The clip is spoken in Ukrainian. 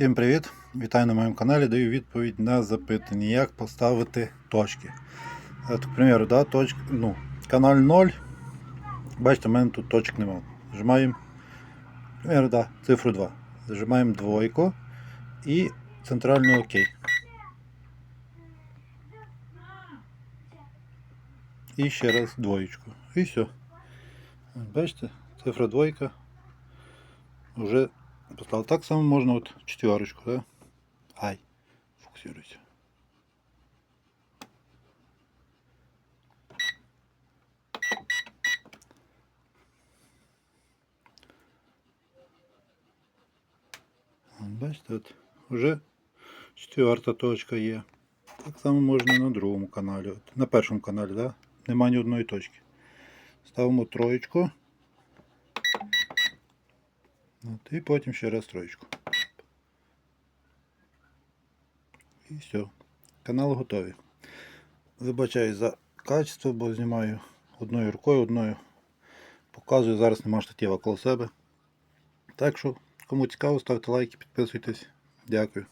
Всім привіт! Вітаю на моєму каналі. Даю відповідь на запитання, як поставити точки. От, к примеру, да, точка, ну, канал 0. Бачите, в мене тут точок немає. Зажимаємо, да, цифру 2. Зажимаємо двойку і центральний ОК. І ще раз двоєчку. І все. Бачите, цифра двойка вже поставил. Так само можно вот четверочку, да? Ай, фокусируйся. Бачите, от четверта точка є. Так само можна на другому каналі. От, на першому каналі, да? Нема ні одної точки. Ставимо троєчку. От, і потім ще раз троєчку. І все. Канал готовий. Вибачаю за качество, бо знімаю одною рукою, одною показую. Зараз нема штатива коло себе. Так що, кому цікаво, ставте лайки, підписуйтесь. Дякую.